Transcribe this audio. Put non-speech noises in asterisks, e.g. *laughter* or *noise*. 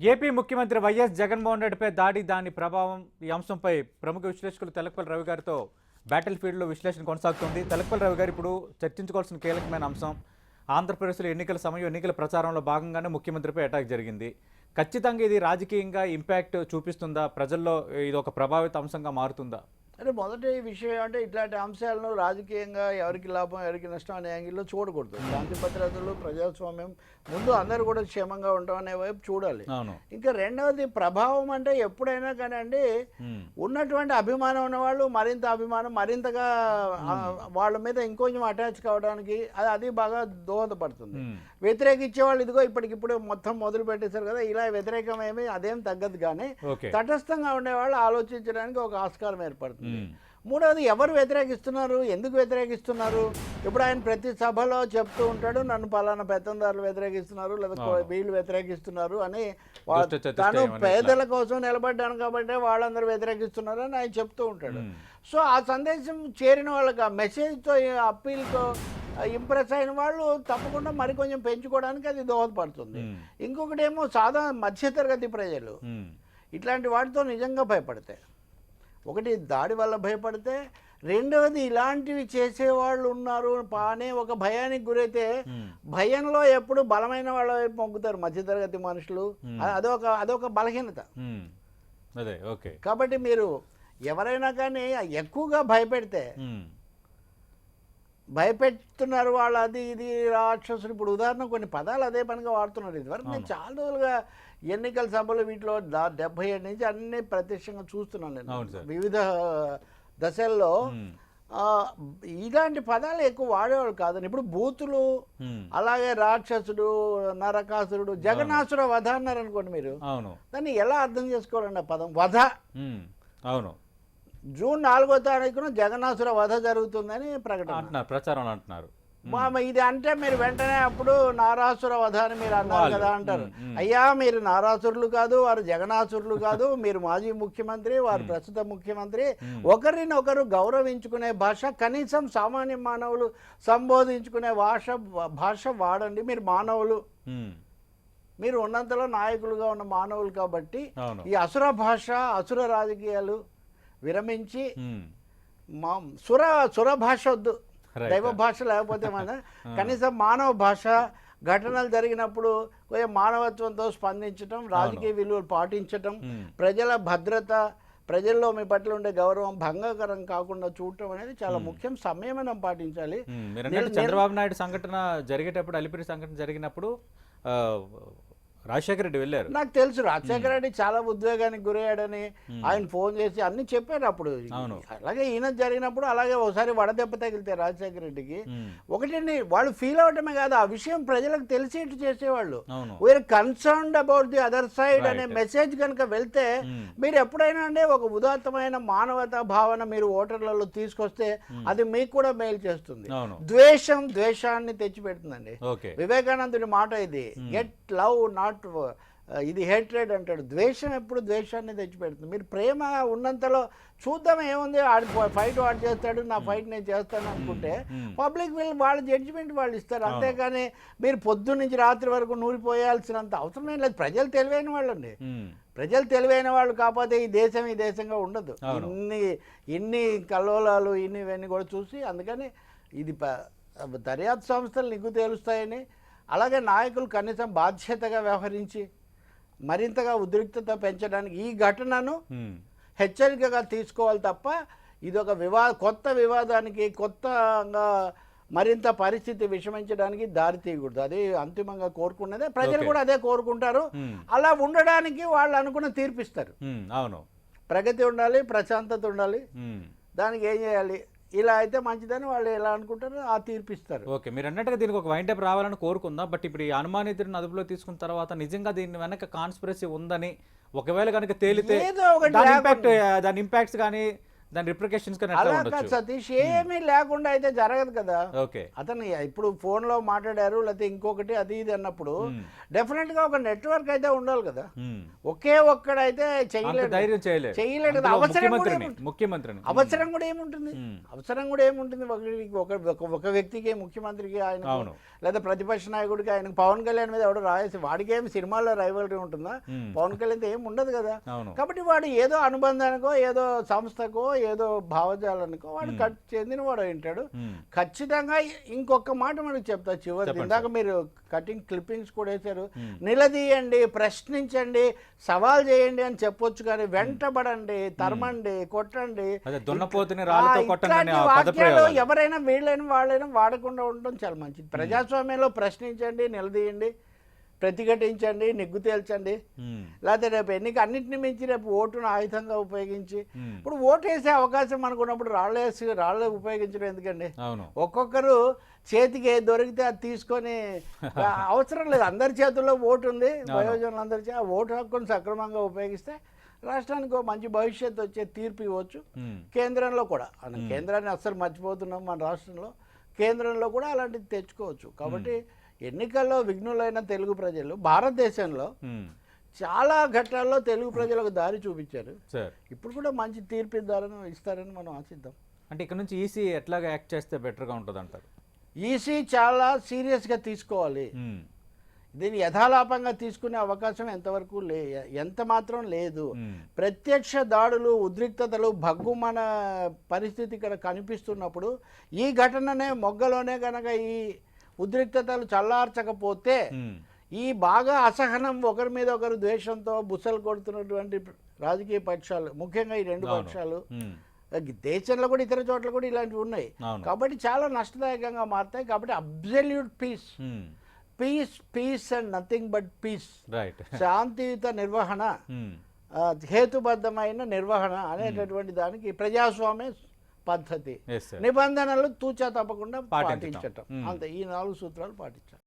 AP ముఖ్యమంత్రి YS Jaganmohan రెడ్డిపై దాడి దాని ప్రభావం ఈ అంశంపై ప్రముఖ విశ్లేషకులు తెలకపల్లి రవి గారితో బ్యాటిల్ ఫీల్డ్లో విశ్లేషణ కొనసాగుతుంది. తెలకపల్లి రవి గారు ఇప్పుడు చర్చించుకోవాల్సిన కీలకమైన అంశం. ఆంధ్రప్రదేశ్లో ఎన్నికల సమయం ఎన్నికల ప్రచారంలో భాగంగానే ముఖ్యమంత్రిపై అటాక్ జరిగింది. ఖచ్చితంగా ఇది రాజకీయంగా ఇంపాక్ట్ చూపిస్తుందా? ప్రజల్లో ఇది ఒక ప్రభావిత అంశంగా మారుతుందా? అంటే మొదటి విషయం అంటే ఇట్లాంటి అంశాలను రాజకీయంగా ఎవరికి లాభం ఎవరికి నష్టం అనే యాంగిల్లో చూడకూడదు. శాంతి భద్రతలు ప్రజాస్వామ్యం ముందు అందరూ కూడా క్షేమంగా ఉంటాం అనే వైపు చూడాలి. ఇంకా రెండవది ప్రభావం అంటే ఎప్పుడైనా కానీ అండి ఉన్నటువంటి అభిమానం ఉన్నవాళ్ళు మరింత అభిమానం మరింతగా వాళ్ళ మీద ఇంకొంచెం అటాచ్ కావడానికి అది అది బాగా దోహదపడుతుంది. వ్యతిరేకించే వాళ్ళు ఇదిగో ఇప్పటికిప్పుడు మొత్తం మొదలు పెట్టేశారు కదా ఇలా వ్యతిరేకం ఏమీ అదేం తగ్గదు కానీ తటస్థంగా ఉండేవాళ్ళు ఆలోచించడానికి ఒక ఆస్కారం ఏర్పడుతుంది. ఉమ్, మూడవది ఎవరు వ్యతిరేకిస్తున్నారు? ఎందుకు వ్యతిరేకిస్తున్నారు? ఇప్పుడు ఆయన ప్రతి సభలో చెప్తూ ఉంటాడు నన్ను పలానా పెత్తందారులు వ్యతిరేకిస్తున్నారు లేదా. వీళ్ళు వ్యతిరేకిస్తున్నారు అని తాను పేదల కోసం నిలబడ్డాను కాబట్టి వాళ్ళందరూ వ్యతిరేకిస్తున్నారు అని ఆయన చెప్తూ ఉంటాడు. సో ఆ సందేశం చేరిన వాళ్ళకి ఆ మెసేజ్తో అప్పీల్తో ఇంప్రెస్ అయిన వాళ్ళు తప్పకుండా మరికొంచెం పెంచుకోవడానికి అది దోహదపడుతుంది. ఇంకొకటి ఏమో సాధారణ మధ్యతరగతి ప్రజలు ఇట్లాంటి వాటితో నిజంగా భయపడతాయి ఒకటి దాడి వల్ల భయపడితే రెండవది ఇలాంటివి చేసేవాళ్ళు ఉన్నారు పా- అనే ఒక భయానికి గురైతే భయంలో ఎప్పుడు బలమైన వాళ్ళ వైపు మొగ్గుతారు మధ్యతరగతి మనుషులు. అదొక అదొక బలహీనత. అదే ఓకే. కాబట్టి మీరు ఎవరైనా కానీ ఎక్కువగా భయపెడితే భయపెడుతున్నారు వాళ్ళు అది ఇది రాక్షసులు. ఇప్పుడు ఉదాహరణ కొన్ని పదాలు అదే పనిగా వాడుతున్నారు. ఇదివరకు నేను. చాలా రోజులుగా ఎన్నికల సభలు వీటిలో దా- డెబ్బై ఏడు నుంచి అన్ని ప్రత్యక్షంగా చూస్తున్నాను. నేను. వివిధ దశల్లో ఇలాంటి పదాలు ఎక్కువ వాడేవాళ్ళు కాదని ఇప్పుడు బూతులు అలాగే రాక్షసుడు నరకాసురుడు జగన్నాసుర వధ అన్నారు అనుకోండి మీరు. అవును. దాన్ని ఎలా అర్థం చేసుకోవాలండి ఆ పదం? వధ. అవును. జూన్ నాలుగో తారీఖున జగన్నాసుర వధ జరుగుతుందని ప్రకటన. అంటున్నారు ప్రచారంలో అంటున్నారు. ఇది అంటే మీరు వెంటనే అప్పుడు నారాసుర వధ అని మీరు అన్నారు. కదా అంటారు. అయ్యా మీరు నారాసురులు కాదు వారు జగనాసురులు కాదు మీరు మాజీ ముఖ్యమంత్రి వారు ప్రస్తుత ముఖ్యమంత్రి. ఒకరినొకరు గౌరవించుకునే భాష కనీసం సామాన్య మానవులు సంబోధించుకునే భాష భాష వాడండి. మీరు మానవులు. మీరు ఉన్నంతలో నాయకులుగా ఉన్న మానవులు కాబట్టి ఈ అసుర భాష అసుర రాజకీయాలు విరమించి మా సుర సుర భాష వద్దు. దైవ భాష లేకపోతే మన *laughs* కనీసం మానవ భాష ఘటనలు జరిగినప్పుడు కొంచెం మానవత్వంతో స్పందించటం రాజకీయ విలువలు పాటించటం ప్రజల భద్రత ప్రజల్లో మీ పట్ల ఉండే గౌరవం భంగకరం కాకుండా చూడటం అనేది చాలా ముఖ్యం. సంయమనం పాటించాలి. చంద్రబాబు నాయుడు సంఘటన జరిగేటప్పుడు అలిపిరి సంఘటన జరిగినప్పుడు రాజశేఖర రెడ్డి వెళ్ళారు. నాకు తెలుసు రాజశేఖర రెడ్డి చాలా ఉద్వేగానికి గురయ్యాడని ఆయన ఫోన్ చేసి అన్ని చెప్పారు అప్పుడు. అలాగే ఈయన జరిగినప్పుడు అలాగే ఒకసారి వడదెబ్బ తగిలితే రాజశేఖర రెడ్డికి. ఒకటండి వాళ్ళు ఫీల్ అవటమే కాదు ఆ విషయం ప్రజలకు తెలిసేట్టు చేసేవాళ్ళు. We're concerned about the other side అనే. మెసేజ్ కనుక వెళ్తే మీరు ఎప్పుడైనా అంటే ఒక ఉదాత్తమైన మానవతా భావన మీరు ఓటర్లలో తీసుకొస్తే అది మీకు కూడా మేలు చేస్తుంది. ద్వేషం ద్వేషాన్ని తెచ్చిపెడుతుందండి. వివేకానందుడి మాట ఇది. గెట్ లవ్ నాట్ ఇది హేట్రేడ్ అంటాడు. ద్వేషం ఎప్పుడు ద్వేషాన్ని తెచ్చిపెడుతుంది. మీరు ప్రేమ ఉన్నంతలో చూద్దాం ఏముంది ఆడి ఫైట్ వాడు చేస్తాడు నా ఫైట్ నేను చేస్తాను అనుకుంటే. పబ్లిక్ వీళ్ళు వాళ్ళ జడ్జిమెంట్ వాళ్ళు ఇస్తారు. అంతేగాని మీరు పొద్దు నుంచి రాత్రి వరకు నూరిపోయాల్సినంత అవసరం ఏం లేదు. ప్రజలు తెలివైన వాళ్ళండి. ప్రజలు తెలివైన వాళ్ళు కాకపోతే ఈ దేశం ఈ దేశంగా ఉండదు. ఇన్ని ఇన్ని కల్లోలాలు ఇన్ని ఇవన్నీ కూడా చూసి అందుకని ఇది దర్యాప్తు సంస్థలు నీకు తేలుస్తాయని అలాగే నాయకులు కనీసం బాధ్యతగా వ్యవహరించి మరింతగా ఉద్రిక్తత పెంచడానికి ఈ ఘటనను హెచ్చరికగా తీసుకోవాలి తప్ప ఇది ఒక వివా కొత్త వివాదానికి కొత్తగా మరింత పరిస్థితి విషమించడానికి దారి తీయకూడదు. అది అంతిమంగా కోరుకున్నదే. ప్రజలు. కూడా అదే కోరుకుంటారు. అలా ఉండడానికి వాళ్ళు అనుకున్న తీర్పిస్తారు. అవును. ప్రగతి ఉండాలి ప్రశాంతత ఉండాలి. దానికి ఏం చేయాలి? ఇలా అయితే మంచిదని వాళ్ళు ఎలా అనుకుంటారో ఆ తీర్పిస్తారు. ఓకే మీరు అన్నట్టుగా దీనికి ఒక వైండప్ రావాలని కోరుకుందాం బట్ ఇప్పుడు ఈ అనుమానితుడిని అదుపులో తీసుకున్న తర్వాత నిజంగా దీని వెనక కాన్స్పిరసీ ఉందని ఒకవేళ కనుక తేలితే దాని ఇంపాక్ట్స్ కానీ దాని రిప్రికేషన్స్ అలా కాదు సతీష్ ఏమీ లేకుండా అయితే జరగదు కదా. ఓకే. అతను ఇప్పుడు ఫోన్లో మాట్లాడారు లేకపోతే ఇంకొకటి అది ఇది అన్నప్పుడు. డెఫినెట్గా ఒక నెట్వర్క్ అయితే ఉండాలి కదా. ఒకే ఒక్కడైతే చేయలేడు. ధైర్యం చేయలేదు చేయలేడు. అవసరం కూడా ముఖ్యమంత్రిని అవసరం కూడా ఏముంటుంది. అవసరం కూడా ఏముంటుంది? ఒక ఒక- వ్యక్తికి ముఖ్యమంత్రికి ఆయన. లేదా ప్రతిపక్ష నాయకుడికి ఆయన పవన్ కళ్యాణ్ మీద ఎవడో రాయేసి వాడికి ఏమి సినిమాల్లో రైవలరీ ఉంటుందా. పవన్ కళ్యాణ్ ఏం ఉండదు కదా. కాబట్టి వాడు ఏదో అనుబంధానికో ఏదో సంస్థకో ఏదో భావజాలానికో వాడు కట్ చెందిన వాడు ఉంటాడు మ్మ్. ఖచ్చితంగా ఇంకొక మాట మనకు చెప్తా చివరి ఇందాక మీరు కటింగ్ క్లిప్పింగ్స్ కూడా వేశారు. నిలదీయండి ప్రశ్నించండి సవాల్ చేయండి అని చెప్పొచ్చు కానీ వెంటబడండి తరమండి కొట్టండి. వాక్యాలు. ఎవరైనా వీళ్ళైనా వాళ్ళైనా వాడకుండా ఉండడం చాలా మంచిది. ప్రజాస్వామ్యంలో ప్రశ్నించండి నిలదీయండి. ప్రతిఘటించండి నిగ్గు తేల్చండి. లేకపోతే రేపు ఎన్నిక అన్నింటిని మించి రేపు ఓటును ఆయుధంగా ఉపయోగించి. ఇప్పుడు ఓటు వేసే అవకాశం మనకు ఉన్నప్పుడు రాళ్ళు వేసి రాళ్ళు ఉపయోగించడం ఎందుకండి? ఒక్కొక్కరు చేతికి ఏది దొరికితే అది తీసుకొని *laughs* అవసరం లేదు. అందరి చేతుల్లో ఓటు ఉంది. వయోజనులు అందరి చే- ఓటు హక్కును సక్రమంగా ఉపయోగిస్తే రాష్ట్రానికి మంచి భవిష్యత్తు వచ్చే తీర్పు ఇవ్వచ్చు. కేంద్రంలో కూడా. కేంద్రాన్ని అస్సలు మర్చిపోతున్నాం మన రాష్ట్రంలో. కేంద్రంలో కూడా అలాంటిది తెచ్చుకోవచ్చు. కాబట్టి ఎన్నికల్లో విఘ్నులైన తెలుగు ప్రజలు భారతదేశంలో. చాలా ఘట్టాల్లో తెలుగు ప్రజలకు దారి చూపించారు సార్ ఇప్పుడు కూడా మంచి తీర్పు ఇద్దారని ఇస్తారని మనం ఆశిద్దాం అంటే ఇక్కడ నుంచి ఈసీ ఎట్లాగా యాక్ట్ చేస్తే బెటర్గా ఉంటుంది అంటారు ఈసీ చాలా సీరియస్గా తీసుకోవాలి. దీన్ని యథాలాపంగా తీసుకునే అవకాశం ఎంతవరకు లే ఎంత మాత్రం లేదు. ప్రత్యక్ష దాడులు ఉద్రిక్తతలు భగ్గుమన పరిస్థితి ఇక్కడ కనిపిస్తున్నప్పుడు ఈ ఘటననే మొగ్గలోనే గనక ఈ ఉద్రిక్తతలు చల్లార్చకపోతే. ఈ బాగా అసహనం ఒకరి మీద ఒకరు ద్వేషంతో బుసలు కొడుతున్నటువంటి రాజకీయ పక్షాలు ముఖ్యంగా ఈ రెండు. పక్షాలు. దేశంలో కూడా ఇతర చోట్ల కూడా ఇలాంటివి ఉన్నాయి. కాబట్టి చాలా నష్టదాయకంగా మారుతాయి కాబట్టి absolute peace. Peace peace and nothing but peace *laughs* శాంతియుత నిర్వహణ హేతుబద్ధమైన నిర్వహణ అనేటటువంటి దానికి ప్రజాస్వామ్య పద్ధతి. నిబంధనలు తూచా తప్పకుండా పాటించటం. మ్మ్. అంతే. ఈ నాలుగు సూత్రాలు పాటించాలి.